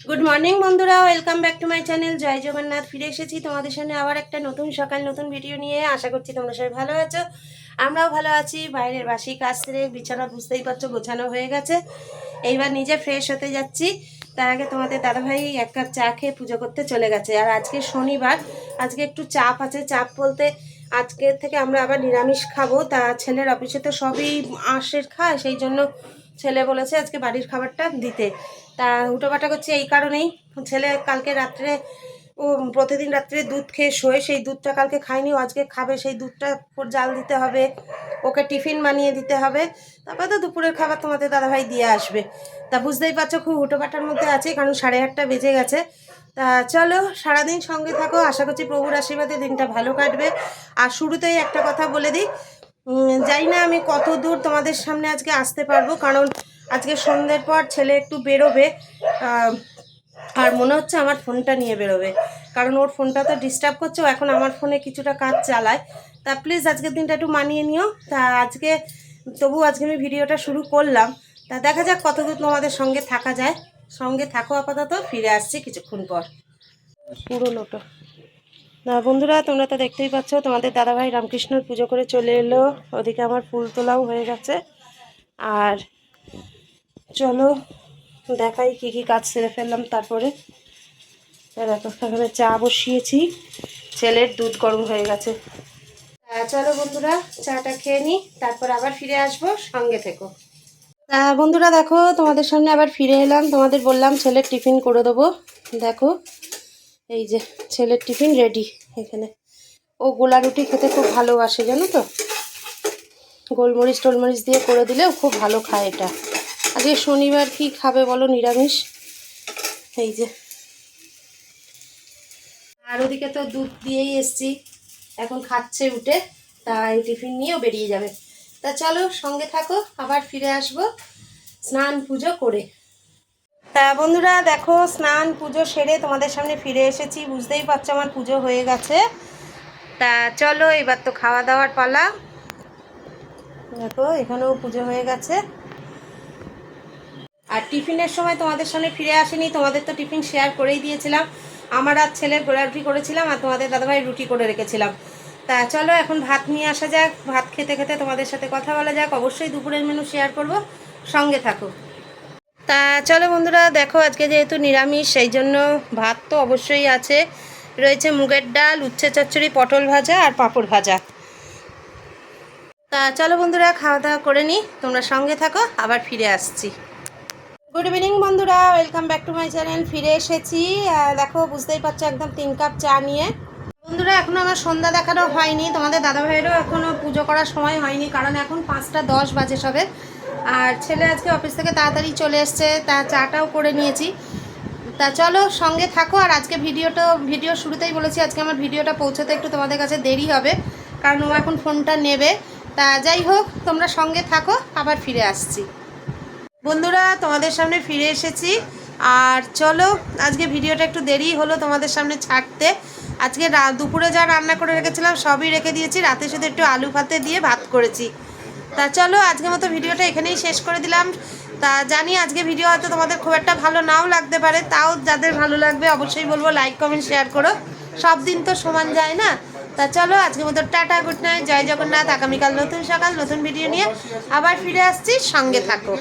Good morning বন্ধুরা। Welcome back to my channel Jai Jagannath, ফিরে এসেছি তোমাদের সামনে আবার একটা নতুন সকাল, নতুন ভিডিও নিয়ে। আশা করছি তোমরা সবাই ভালো আছো। আমরাও ভালো আছি। বাইরের বাসি কাজ সেরে বিছানা বুঝতেই পারছ, গোছানো হয়ে গেছে। এইবার নিজে ফ্রেশ হতে যাচ্ছি। তার আগে তোমাদের দাদাভাই এক কাপ চা খেয়ে পুজো করতে চলে গেছে। আর আজকে শনিবার, আজকে একটু চাপ আছে। চাপ বলতে আজকে থেকে আমরা আবার নিরামিষ খাব। তা ছেলের অফিসে তো সবই আঁশের খায়, সেই জন্য ছেলে বলেছে আজকে বাড়ির খাবারটা দিতে। তা উটোপাটা করছে এই কারণেই। ছেলে কালকে রাত্রে, ও প্রতিদিন রাত্রে দুধ খেয়ে শোয়ে, সেই দুধটা কালকে খায়নি, ও আজকে খাবে, সেই দুধটা জাল দিতে হবে, ওকে টিফিন বানিয়ে দিতে হবে। তারপরে তো দুপুরের খাবার তোমাদের দাদাভাই দিয়ে আসবে। তা বুঝতেই পারছ খুব হুটোপাটার মধ্যে আছে, কারণ সাড়ে আটটা বেজে গেছে। তা চলো, সারাদিন সঙ্গে থাকো, আশা করছি প্রভুর আশীর্বাদে দিনটা ভালো কাটবে। আর শুরুতেই একটা কথা বলে দিই জানি না আমি কত দূর তোমাদের সামনে আজকে আসতে পারব, কারণ আজকে সন্ধ্যের পর ছেলে একটু বেরোবে আর মনে হচ্ছে আমার ফোনটা নিয়ে বেরোবে, কারণ ওর ফোনটা তো ডিস্টার্ব করছে, ও এখন আমার ফোনে কিছুটা কাজ চালায়। তা প্লিজ আজকের দিনটা একটু মানিয়ে নিও, তা আজকে তবু আজকে আমি ভিডিওটা শুরু করলাম, তা দেখা যাক কতদূর তোমাদের সঙ্গে থাকা যায়। সঙ্গে থাকো আপাতত, ফিরে আসছি কিছুক্ষণ পর। পুরো লোটো। না বন্ধুরা, তোমরা তো দেখতেই পাচ্ছ, তোমাদের দাদাভাই রামকৃষ্ণর পুজো করে চলে এলো। ওদিকে আমার ফুল তোলাও হয়ে গেছে। আর চলো, দেখাই কি কি কাজ সেরে ফেললাম তারপরে। দেখো চা বসিয়েছি। ছেলের দুধ গরম হয়ে গেছে। চলো বন্ধুরা, চাটা খেয়ে নিই তারপর আবার ফিরে আসব সঙ্গে থেকো। বন্ধুরা, দেখো, তোমাদের সামনে আবার ফিরে এলাম। তোমাদের বললাম, ছেলের টিফিন করে দেবো। দেখো এই যে ছেলের টিফিন রেডি এখানে। ও গোলা রুটি খেতে খুব ভালোবাসে, জানো তো? গোলমরিচ টোলমরিচ দিয়ে করে দিলেও খুব ভালো খায় এটা। আজকে শনিবার কি খাবে বলো নিরামিষ? এই যে। আর ওদিকে তো দুধ দিয়েই এসছি। এখন খাচ্ছে উঠে, তাই টিফিন নিয়েও বেরিয়ে যাবে। তা চলো সঙ্গে থাকো, আবার ফিরে আসব স্নান পুজো করে। তা বন্ধুরা দেখো, স্নান, পুজো সেরে তোমাদের সামনে ফিরে এসেছি। বুঝতেই পারছ আমার পুজো হয়ে গেছে। তা চলো, এবার তো খাওয়া দাওয়ার পালা। দেখো, এখানেও পুজো হয়ে গেছে। আর টিফিনের সময় তোমাদের সামনে ফিরে আসেনি, তোমাদের তো টিফিন শেয়ার করেই দিয়েছিলাম। আমার আর ছেলের গোলা রুটি করেছিলাম আর তোমাদের দাদাভাই রুটি করে রেখেছিলাম। তা চলো, এখন ভাত নিয়ে আসা যাক। ভাত খেতে খেতে তোমাদের সাথে কথা বলা যাক। অবশ্যই দুপুরের মেনু শেয়ার করব। সঙ্গে থাকো। তা চলো বন্ধুরা, দেখো আজকে যেহেতু নিরামিষ, সেই জন্য ভাত তো অবশ্যই আছে। রয়েছে মুগের ডাল, উচ্ছে চচ্চড়ি, পটল ভাজা আর পাঁপড় ভাজা। তা চলো বন্ধুরা, খাওয়া দাওয়া করে নিই তোমরা সঙ্গে থাকো, আবার ফিরে আসছি। গুড ইভিনিং বন্ধুরা welcome back to my channel ফিরে এসেছি। দেখো, বুঝতেই পারছ, একদম তিন কাপ চা নিয়ে। বন্ধুরা, এখনও আমার সন্ধ্যা দেখানো হয়নি। তোমাদের দাদা ভাইয়েরও এখনও পুজো করার সময় হয়নি, কারণ এখন পাঁচটা দশ বাজে সবে। আর ছেলে আজকে অফিস থেকে তাড়াতাড়ি চলে এসছে, তা চাটাও করে নিয়েছি। তা চলো সঙ্গে থাকো, আর আজকে ভিডিওটা, ভিডিও শুরুতেই বলেছি, আজকে আমার ভিডিওটা পৌঁছতে একটু তোমাদের কাছে দেরি হবে, কারণ ও এখন ফোনটা নেবে। তা যাই হোক, তোমরা সঙ্গে থাকো, আবার ফিরে আসছি। বন্ধুরা, তোমাদের সামনে ফিরে এসেছি। আর চলো, আজকে ভিডিওটা একটু দেরি হলো তোমাদের সামনে ছাড়তে। আজকে দুপুরে যা রান্না করে রেখেছিলাম সবই রেখে দিয়েছি। রাতে শুধু একটু আলু ভাতে দিয়ে ভাত করেছি। তা চলো, আজকের মতো ভিডিওটা এখানেই শেষ করে দিলাম। তা জানি আজকে ভিডিও হয়তো তোমাদের খুব একটা ভালো নাও লাগতে পারে। তাও যাদের ভালো লাগবে অবশ্যই বলব লাইক কমেন্ট শেয়ার করো। সব দিন তো সমান যায় না। তা চলো, আজকের মতো টাটা গুড নাইট জয় জগন্নাথ, আগামীকাল নতুন সকাল, নতুন ভিডিও নিয়ে আবার ফিরে আসছি। সঙ্গে থাকো।